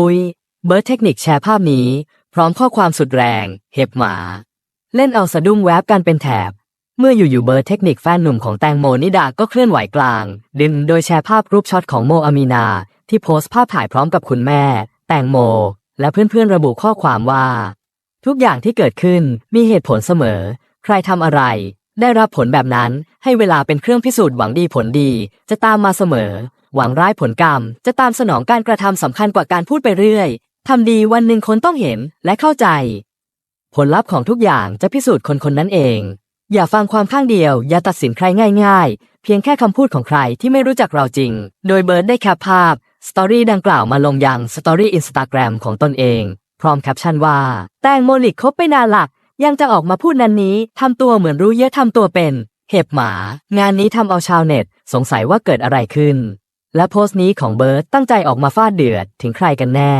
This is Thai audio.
อุ๊ยเบิร์ดเทคนิคแชร์ภาพนี้ พร้อมข้อความสุดแรง เห็บหมา เล่นเอาสะดุ้งแวบกันเป็นแถบ เมื่ออยู่ๆเบิร์ดเทคนิคแฟนหนุ่มของแตงโมนิดาก็เคลื่อนไหวกลาง ดึงโดยแชร์ภาพรูปช็อตของโมอามีนา ที่โพสต์ภาพถ่ายพร้อมกับคุณแม่ แตงโม และเพื่อนๆระบุข้อความว่า ทุกอย่างที่เกิดขึ้นมีเหตุผลเสมอ ใครทำอะไร ได้รับผลแบบนั้นให้เวลาเป็นเครื่องพิสูจน์หวังดีผลดี จะตามมาเสมอ หวังร้ายผลกรรม จะตามสนองการกระทำสำคัญกว่าการพูดไปเรื่อยทำดีวันหนึ่งคนต้องเห็นและเข้าใจ ผลลัพธ์ของทุกอย่างจะพิสูจน์คนคนนั้นเอง อย่าฟังความข้างเดียว อย่าตัดสินใครง่าย ๆ เพียงแค่คำพูดของใครที่ไม่รู้จักเราจริง โดยเบิร์ดได้แคปภาพสตอรี่ดังกล่าวมาลงยังสตอรี่อินสตาแกรมของตนเอง พร้อมแคปชั่นว่า แตงโมลิกคบไปนานหลัก ยังจะออกมาพูดนันนี้ทำตัวเหมือนรู้เยอะทำตัวเป็น เห็บหมา งานนี้ทำเอาชาวเน็ต สงสัยว่าเกิดอะไรขึ้น และโพสต์นี้ของเบิร์ตตั้งใจออกมาฟาดเดือดถึงใครกันแน่